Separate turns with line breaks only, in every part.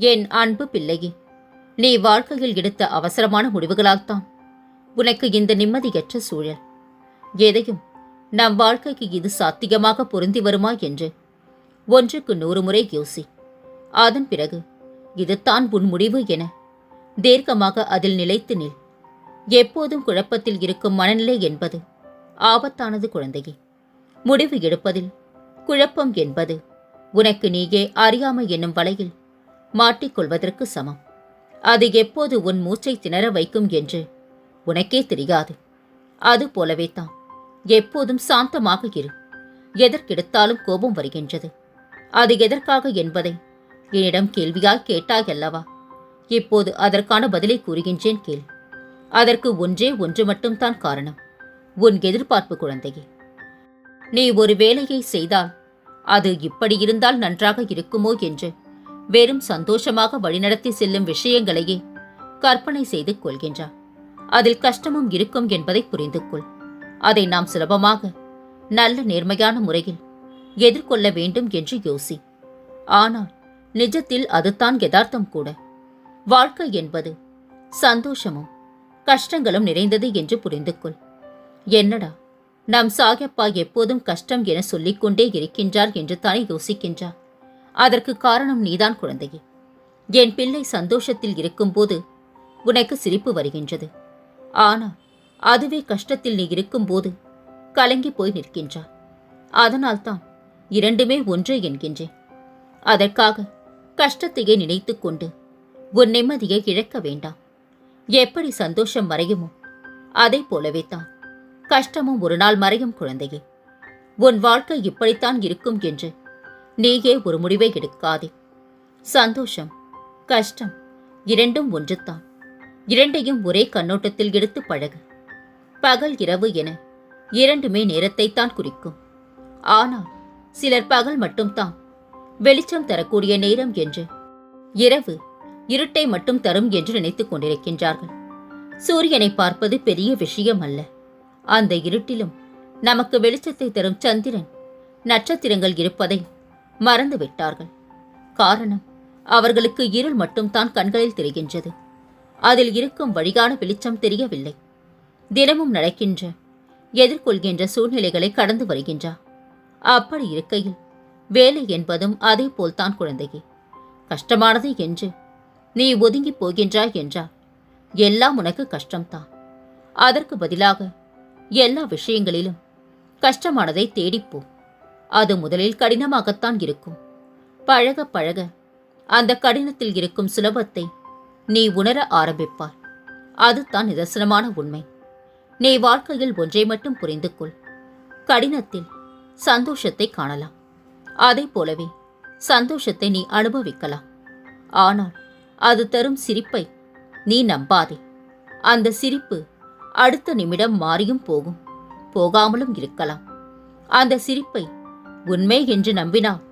என் அன்பு பிள்ளையே நீ வாழ்க்கையில் எடுத்த அவசரமான முடிவுகளால்தான் உனக்கு இந்த நிம்மதியற்ற சூழல். எதையும் நம் வாழ்க்கைக்கு இது சாத்தியமாக பொருந்தி வருமா என்று ஒன்றுக்கு நூறு முறை யோசி. அதன் பிறகு இதுதான் உன் முடிவு என தீர்க்கமாக அதில் நிலைத்து நில். எப்போதும் குழப்பத்தில் இருக்கும் மனநிலை என்பது ஆபத்தானது குழந்தையே. முடிவு எடுப்பதில் குழப்பம் என்பது உனக்கு நீயே அறியாமை என்னும் வலையில் மாட்டிக்கொள்வதற்கு சமம். அது எப்போது உன் மூச்சை திணற வைக்கும் என்று உனக்கே தெரியாது. அது போலவே தான். எப்போதும் சாந்தமாக இரு. எதற்கெடுத்தாலும் கோபம் வருகின்றது. அது எதற்காக என்பதை என்னிடம் கேள்வியாய் கேட்டாய் அல்லவா? இப்போது அதற்கான பதிலை கூறுகின்றேன் கேள். அதற்கு ஒன்றே ஒன்று மட்டும்தான் காரணம். உன் எதிர்பார்ப்பு குழந்தையே. நீ ஒரு வேலையை செய்தால் அது இப்படி இருந்தால் நன்றாக இருக்குமோ என்று வெறும் சந்தோஷமாக வழிநடத்தி செல்லும் விஷயங்களையே கற்பனை செய்து கொள்கின்றார் அதில் கஷ்டமும் இருக்கும் என்பதை புரிந்து கொள். அதை நாம் சுலபமாக நல்ல நேர்மையான முறையில் எதிர்கொள்ள வேண்டும் என்று யோசி. ஆனால் நிஜத்தில் அதுதான் யதார்த்தம் கூட. வாழ்க்கை என்பது சந்தோஷமும் கஷ்டங்களும் நிறைந்தது என்று புரிந்து கொள். என்னடா நம் சாகப்பா எப்போதும் கஷ்டம் என சொல்லிக்கொண்டே இருக்கின்றார் என்று தானே யோசிக்கின்றார் அதற்கு காரணம் நீதான் குழந்தையே. என் பிள்ளை சந்தோஷத்தில் இருக்கும்போது உனக்கு சிரிப்பு வருகின்றது. ஆனால் அதுவே கஷ்டத்தில் நீ இருக்கும்போது கலங்கி போய் நிற்கின்றார் அதனால்தான் இரண்டுமே ஒன்று என்கின்றேன். அதற்காக கஷ்டத்தையே நினைத்து கொண்டு உன் நிம்மதியை இழக்க வேண்டாம். எப்படி சந்தோஷம் மறையுமோ அதை போலவே தான் கஷ்டமும் ஒரு நாள் மறையும் குழந்தையே. உன் வாழ்க்கை இப்படித்தான் இருக்கும் என்று நீயே ஒரு முடிவை எடுக்காதே. சந்தோஷம் கஷ்டம் இரண்டும் ஒன்றுதான். இரண்டையும் ஒரே கண்ணோட்டத்தில் எடுத்து பழகு. பகல் இரவு என இரண்டுமே நேரத்தைத்தான் குறிக்கும். ஆனால் சிலர் பகல் மட்டும்தான் வெளிச்சம் தரக்கூடிய நேரம் என்று இரவு இருட்டை மட்டும் தரும் என்று நினைத்துக் கொண்டிருக்கின்றார்கள். சூரியனை பார்ப்பது பெரிய விஷயம் அல்ல அந்த இருட்டிலும் நமக்கு வெளிச்சத்தை தரும் சந்திரன் நட்சத்திரங்கள் இருப்பதை மறந்து விட்டார்கள் காரணம் அவர்களுக்கு இருள் மட்டும்தான் கண்களில் தெரிகின்றது. அதில் இருக்கும் வழிகான வெளிச்சம் தெரியவில்லை. தினமும் நடக்கின்ற எதிர்கொள்கின்ற சூழ்நிலைகளை கடந்து வருகின்றார் அப்படி இருக்கையில் வேலை என்பதும் அதே போல்தான் குழந்தையே. கஷ்டமானது என்று நீ ஒதுங்கி போகின்றாய் என்றால் எல்லாம் உனக்கு கஷ்டம்தான். அதற்கு பதிலாக எல்லா விஷயங்களிலும் கஷ்டமானதை தேடிப்போ அது முதலில் கடினமாகத்தான் இருக்கும். பழக பழக அந்த கடினத்தில் இருக்கும் சுலபத்தை நீ உணர ஆரம்பிப்பாய். அதுதான் நிதர்சனமான உண்மை. நீ வாழ்க்கையில் ஒன்றை மட்டும் புரிந்து கொள். கடினத்தில் சந்தோஷத்தை காணலாம். அதை போலவே சந்தோஷத்தை நீ அனுபவிக்கலாம். ஆனால் அது தரும் சிரிப்பை நீ நம்பாதே. அந்த சிரிப்பு அடுத்த நிமிடம் மாறியும் போகும். போகாமலும் இருக்கலாம். அந்த சிரிப்பை உண்மை என்று நம்பினால்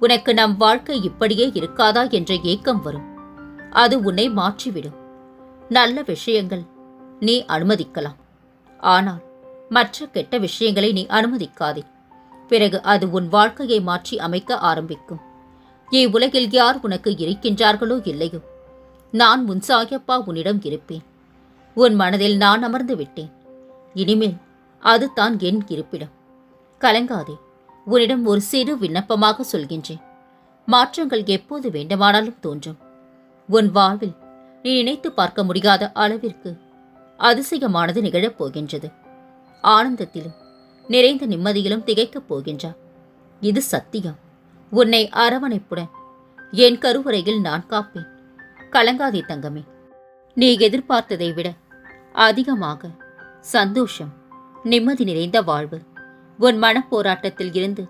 உனக்கு நம் வாழ்க்கை இப்படியே இருக்காதா என்ற ஏக்கம் வரும். அது உன்னை மாற்றிவிடும். நல்ல விஷயங்கள் நீ அனுமதிக்கலாம். ஆனால் மற்ற கெட்ட விஷயங்களை நீ அனுமதிக்காதே. பிறகு அது உன் வாழ்க்கையை மாற்றி அமைக்க ஆரம்பிக்கும். இவ்வுலகில் யார் உனக்கு இருக்கின்றார்களோ இல்லையோ? நான் உன் சாயப்பா உன்னிடம் இருப்பேன். உன் மனதில் நான் அமர்ந்து விட்டேன். இனிமேல் அதுதான் என் இருப்பிடம். கலங்காதே. உன்னிடம் ஒரு சிறு விண்ணப்பமாக சொல்கின்றேன். மாற்றங்கள் எப்போது வேண்டுமானாலும் தோன்றும். உன் வாழ்வில் நீ நினைத்து பார்க்க முடியாத அளவிற்கு அதிசயமானது நிகழப் போகின்றது. ஆனந்தத்திலும் நிறைந்த நிம்மதியிலும் திகைக்கப் போகின்றார் இது சத்தியம். உன்னை அரவணைப்புடன் என் கருவறையில் நான் காப்பேன். கலங்காதே தங்கமே. நீ எதிர்பார்த்ததை விட அதிகமாக சந்தோஷம் நிம்மதி நிறைந்த வாழ்வு உன் மனப்போராட்டத்தில் இருந்து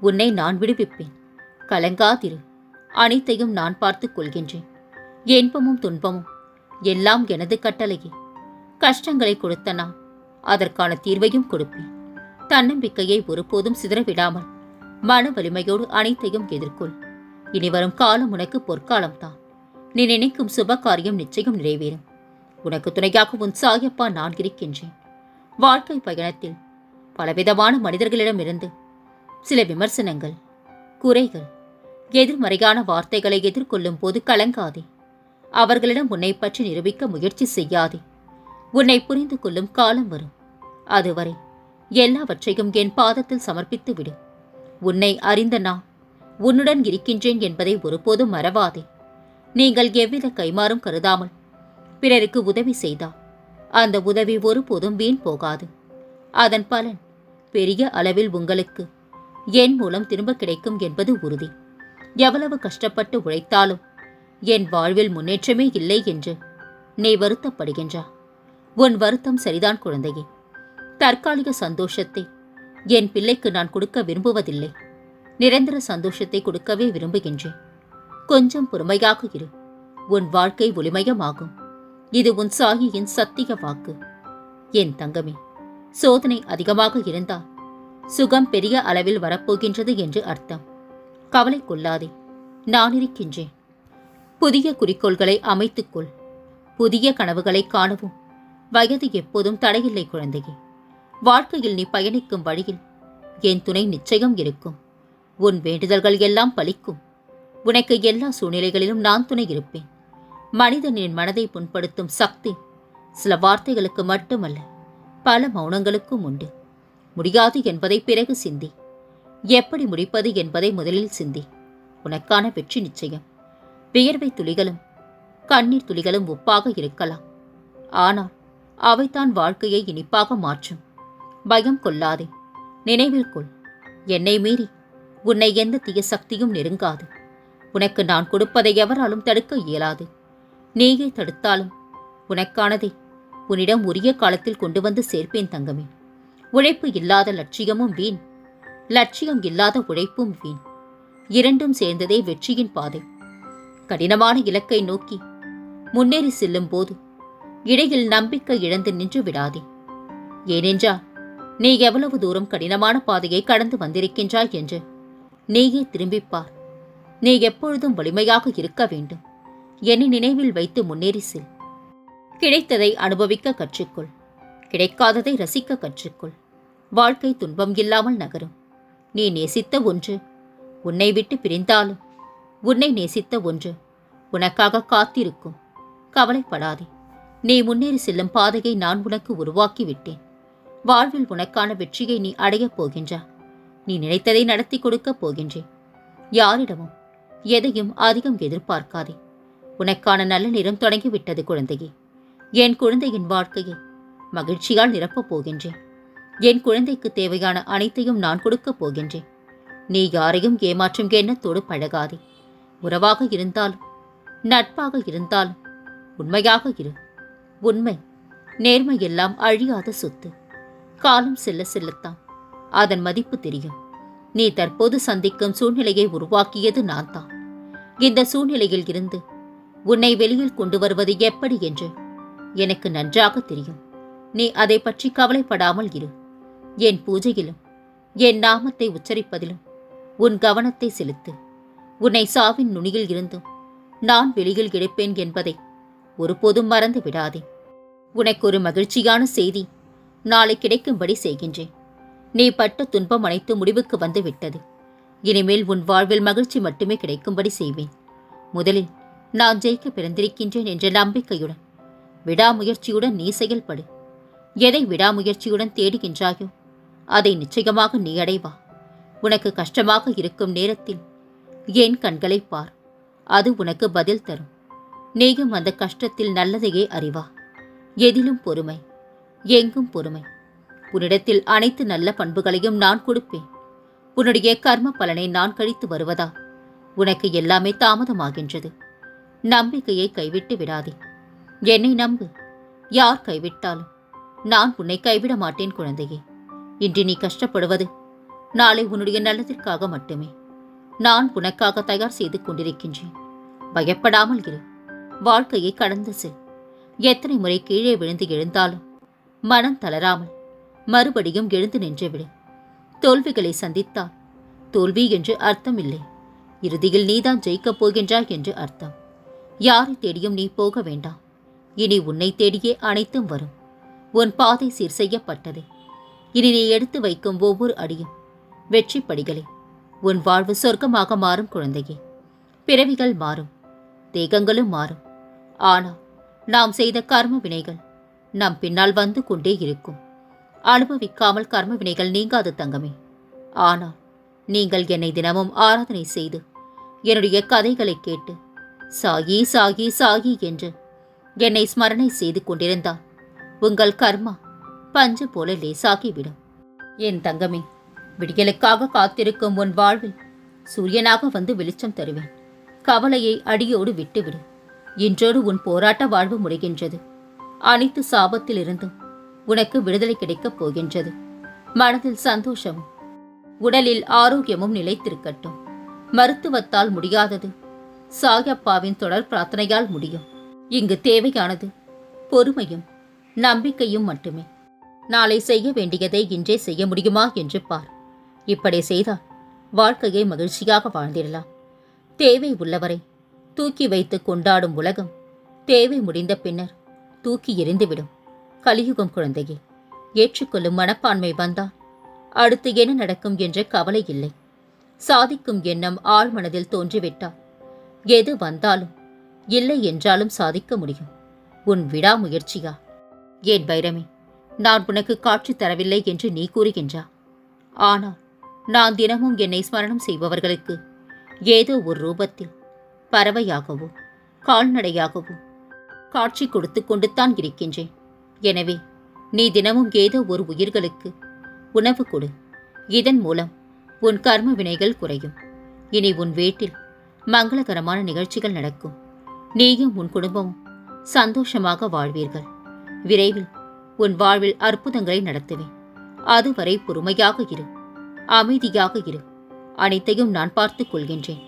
உன்னை நான் விடுவிப்பேன். கலங்காதிரு. அனைத்தையும் நான் பார்த்துக் கொள்கின்றேன். இன்பமும் துன்பமும் எல்லாம் எனது கட்டளையே. கஷ்டங்களை கொடுத்த நான் அதற்கான தீர்வையும் கொடுப்பேன். தன்னம்பிக்கையை ஒருபோதும் சிதறவிடாமல் மன வலிமையோடு அனைத்தையும் எதிர்கொள். இனி வரும் காலம் உனக்கு பொற்காலம்தான். நீ நினைக்கும் சுப காரியம் நிச்சயம் நிறைவேறும். உனக்கு துணையாக உன் சாயப்பா நான் இருக்கின்றேன். வாழ்க்கை பயணத்தில் பலவிதமான மனிதர்களிடமிருந்து சில விமர்சனங்கள் குறைகள் எதிர்மறையான வார்த்தைகளை எதிர்கொள்ளும் போது கலங்காதே. அவர்களிடம் உன்னை பற்றி நிரூபிக்க முயற்சி செய்யாதே. உன்னை புரிந்து கொள்ளும் காலம் வரும். அதுவரை எல்லாவற்றையும் என் பாதத்தில் சமர்ப்பித்து விடு. உன்னை அறிந்த நான் உன்னுடன் இருக்கின்றேன் என்பதை ஒருபோதும் மறவாதே. நீங்கள் எவ்வித கைமாறும் கருதாமல் பிறருக்கு உதவி செய்தால் அந்த உதவி ஒருபோதும் வீண் போகாது. அதன் பலன் பெரிய அளவில் உங்களுக்கு. என் மூலம் திரும்ப கிடைக்கும் என்பது உறுதி. எவ்வளவு கஷ்டப்பட்டு உழைத்தாலும் என் வாழ்வில் முன்னேற்றமே இல்லை என்று நீ வருத்தப்படுகின்றா. உன் வருத்தம் சரிதான் குழந்தையே. தற்காலிக சந்தோஷத்தை என் பிள்ளைக்கு நான் கொடுக்க விரும்புவதில்லை. நிரந்தர சந்தோஷத்தை கொடுக்கவே விரும்புகின்றேன். கொஞ்சம் பொறுமையாக இரு. உன் வாழ்க்கை ஒளிமயமாகும். இது உன் சாகியின் சத்திய வாக்கு. என் தங்கமே. சோதனை அதிகமாக இருந்தால் சுகம் பெரிய அளவில் வரப்போகின்றது என்று அர்த்தம். கவலை கொள்ளாதே. நான் இருக்கின்றேன். புதிய குறிக்கோள்களை அமைத்துக்கொள் புதிய கனவுகளை காணவும். வயது எப்போதும் தடையில்லை குழந்தையே. வாழ்க்கையில் நீ பயணிக்கும் வழியில் என் துணை நிச்சயம் இருக்கும். உன் வேண்டுதல்கள் எல்லாம் பலிக்கும். உனக்கு எல்லா சூழ்நிலைகளிலும் நான் துணை இருப்பேன். மனிதனின் மனதை புண்படுத்தும் சக்தி சில வார்த்தைகளுக்கு மட்டுமல்ல. பல மௌனங்களுக்கும் உண்டு. முடியாது என்பதை பிறகு சிந்தி. எப்படி முடிப்பது என்பதை முதலில் சிந்தி. உனக்கான வெற்றி நிச்சயம். வியர்வை துளிகளும் கண்ணீர் துளிகளும் ஒப்பாக இருக்கலாம். ஆனால் அவைதான் வாழ்க்கையை இனிப்பாக மாற்றும். பயம் கொள்ளாதே. நினைவில் கொள். என்னை மீறி உன்னை எந்த தீய சக்தியும் நெருங்காது. உனக்கு நான் கொடுப்பதை எவராலும் தடுக்க இயலாது. நீயே தடுத்தாலும் உனக்கானதே உன்னிடம் உரிய காலத்தில் கொண்டு வந்து சேர்ப்பேன் தங்கமே. உழைப்பு இல்லாத லட்சியமும் வீண். லட்சியம் இல்லாத உழைப்பும் வீண். இரண்டும் சேர்ந்ததே வெற்றியின் பாதை. கடினமான இலக்கை நோக்கி முன்னேறி செல்லும் போது இடையில் நம்பிக்கை இழந்து நின்று விடாதே. ஏனென்றால் நீ எவ்வளவு தூரம் கடினமான பாதையை கடந்து வந்திருக்கின்றாய் என்று நீயே திரும்பிப் பார் நீ எப்பொழுதும் வலிமையாக இருக்க வேண்டும். என்னை நினைவில் வைத்து முன்னேறி செல். கிடைத்ததை அனுபவிக்க கற்றுக்கொள். கிடைக்காததை ரசிக்க கற்றுக்கொள். வாழ்க்கை துன்பம் இல்லாமல் நகரும். நீ நேசித்த ஒன்று உன்னை விட்டு பிரிந்தாலும் உன்னை நேசித்த ஒன்று உனக்காக காத்திருக்கும். கவலைப்படாதே. நீ முன்னேறி செல்லும் பாதையை நான் உனக்கு உருவாக்கி விட்டேன். வாழ்வில் உனக்கான வெற்றியை நீ அடையப் போகின்றா. நீ நினைத்ததை நடத்தி கொடுக்கப் போகின்றேன் யாரிடமும் எதையும் அதிகம் எதிர்பார்க்காதே. உனக்கான நல்ல நேரம் தொடங்கிவிட்டது குழந்தையே. என் குழந்தையின் வாழ்க்கையை மகிழ்ச்சியால் நிரப்பப் போகின்றேன். என் குழந்தைக்கு தேவையான அனைத்தையும் நான் கொடுக்கப் போகின்றேன். நீ யாரையும் ஏமாற்றும் எண்ணத்தோடு பழகாதே. உறவாக இருந்தாலும் நட்பாக இருந்தாலும் உண்மையாக இரு. உண்மை நேர்மை எல்லாம் அழியாத சொத்து. காலம் செல்ல செல்லத்தான். அதன் மதிப்பு தெரியும். நீ தற்போது சந்திக்கும் சூழ்நிலையை உருவாக்கியது நான் தான் இந்த சூழ்நிலையில் இருந்து உன்னை வெளியில் கொண்டு வருவது எப்படி என்று எனக்கு நன்றாக தெரியும். நீ அதை பற்றி கவலைப்படாமல் இரு. என் பூஜையிலும் என் நாமத்தை உச்சரிப்பதிலும் உன் கவனத்தை செலுத்து. உன்னை சாவின் நுனியில் இருந்தும் நான் வெளியில் கிடைப்பேன் என்பதை ஒருபோதும் மறந்து விடாதே. உனக்கு ஒரு மகிழ்ச்சியான செய்தி நாளை கிடைக்கும்படி செய்கின்றேன். நீ பட்ட துன்பம் அனைத்து முடிவுக்கு வந்துவிட்டது இனிமேல் உன் வாழ்வில் மகிழ்ச்சி மட்டுமே கிடைக்கும்படி செய்வேன். முதலில் நான் ஜெயிக்க பிறந்திருக்கின்றேன் என்ற நம்பிக்கையுடன் விடாமுயற்சியுடன் நீ செயல்படு எதை விடாமுயற்சியுடன் தேடுகின்றாயோ அதை நிச்சயமாக நீ அடைவா. உனக்கு கஷ்டமாக இருக்கும் நேரத்தில் என் கண்களை பார். அது உனக்கு பதில் தரும். நீயும் அந்த கஷ்டத்தில் நல்லதையே அறிவா. எதிலும் பொறுமை எங்கும் பொறுமை. உன்னிடத்தில் அனைத்து நல்ல பண்புகளையும் நான் கொடுப்பேன். உன்னுடைய கர்ம பலனை நான் கழித்து வருவதா? உனக்கு எல்லாமே தாமதமாகின்றது. நம்பிக்கையை கைவிட்டு விடாதே. என்னை நம்பு. யார் கைவிட்டாலும் நான் உன்னை கைவிட மாட்டேன் குழந்தையே. இன்று நீ கஷ்டப்படுவது நாளை உன்னுடைய நல்லதிற்காக மட்டுமே. நான் உனக்காக தயார் செய்து கொண்டிருக்கின்றேன். பயப்படாமல் இரு. வாழ்க்கையை கடந்து செல். எத்தனை முறை கீழே விழுந்து எழுந்தாலும் மனம் தளராமல் மறுபடியும் எழுந்து நின்றுவிடு. தோல்விகளை சந்தித்தால் தோல்வி என்று அர்த்தம் இல்லை இறுதியில் நீதான் ஜெயிக்கப் போகின்றாய் என்று அர்த்தம். யாரை தேடியும் நீ போக வேண்டாம். இனி உன்னை தேடியே அனைத்தும் வரும். உன் பாதை சீர் செய்யப்பட்டது. இனி நீ எடுத்து வைக்கும் ஒவ்வொரு அடியும் வெற்றி படிகளே. உன் வாழ்வு சொர்க்கமாக மாறும் குழந்தையே. பிறவிகள் மாறும். தேகங்களும் மாறும். ஆனால் நாம் செய்த கர்ம வினைகள் நம் பின்னால் வந்து கொண்டே இருக்கும். அனுபவிக்காமல் கர்ம வினைகள் நீங்காது தங்கமே. ஆனால் நீங்கள் என்னை தினமும் ஆராதனை செய்து என்னுடைய கதைகளை கேட்டு சாகி சாகி சாகி என்று என்னை ஸ்மரணை செய்து கொண்டிருந்தால் உங்கள் கர்மா பஞ்சு போல லேசாகிவிடும். என் தங்கமே விடியலுக்காக காத்திருக்கும் உன் வாழ்வில் சூரியனாக வந்து வெளிச்சம் தருவேன். கவலையை அடியோடு விட்டுவிடு. இன்றோடு உன் போராட்ட வாழ்வு முடிகின்றது. அனைத்து சாபத்திலிருந்தும் உனக்கு விடுதலை கிடைக்கப் போகின்றது. மனதில் சந்தோஷமும் உடலில் ஆரோக்கியமும் நிலைத்திருக்கட்டும். மருத்துவத்தால் முடியாதது சாயப்பாவின் தொடர் பிரார்த்தனையால் முடியும். இங்கு தேவையானது பொறுமையும் நம்பிக்கையும் மட்டுமே. நாளை செய்ய வேண்டியதை இன்றே செய்ய முடியுமா என்று பார். இப்படி செய்தால் வாழ்க்கையை மகிழ்ச்சியாக வாழ்ந்திடலாம். தேவை உள்ளவரை தூக்கி வைத்து கொண்டாடும் உலகம் தேவை முடிந்த பின்னர் தூக்கி எறிந்துவிடும். கலியுகம் குழந்தையே ஏற்றுக்கொள்ளும் மனப்பான்மை வந்தால் அடுத்து என்ன நடக்கும் என்ற கவலை இல்லை. சாதிக்கும் எண்ணம் ஆழ்மனதில் தோன்றிவிட்டால் எது வந்தாலும் இல்லை என்றாலும் சாதிக்க முடியும். உன் விடாமுயற்சியா? ஏன் பைரமே நான் உனக்கு காட்சி தரவில்லை என்று நீ கூறுகின்றா? ஆனால் நான் தினமும் என்னை ஸ்மரணம் செய்பவர்களுக்கு ஏதோ ஒரு ரூபத்தில் பறவையாகவோ கால்நடையாகவோ காட்சி கொடுத்து கொண்டுத்தான் இருக்கின்றேன். எனவே நீ தினமும் ஏதோ ஒரு உயிர்களுக்கு உணவு கொடு. இதன் மூலம் உன் கர்ம வினைகள் குறையும். இனி உன் வீட்டில் மங்களகரமான நிகழ்ச்சிகள் நடக்கும். நீயும் உன் குடும்பமும் சந்தோஷமாக வாழ்வீர்கள். விரைவில் உன் வாழ்வில் அற்புதங்களை நடத்துவேன். அதுவரை பொறுமையாக இரு. அமைதியாக இரு. அனைத்தையும் நான் பார்த்துக் கொள்கின்றேன்.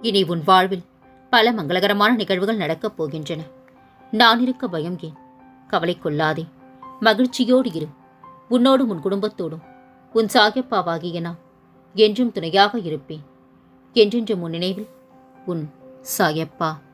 இனி உன் வாழ்வில் பல மங்களகரமான நிகழ்வுகள் நடக்கப் போகின்றன. நான் இருக்க பயம் ஏன்? கவலை கொள்ளாதே. மகிழ்ச்சியோடு இரு. உன்னோடும் உன் குடும்பத்தோடும். உன் சாகியப்பாவாகிய நான் என்றும் துணையாக இருப்பேன். என்றென்றும் உன் நினைவில் உன் சாயப்பா.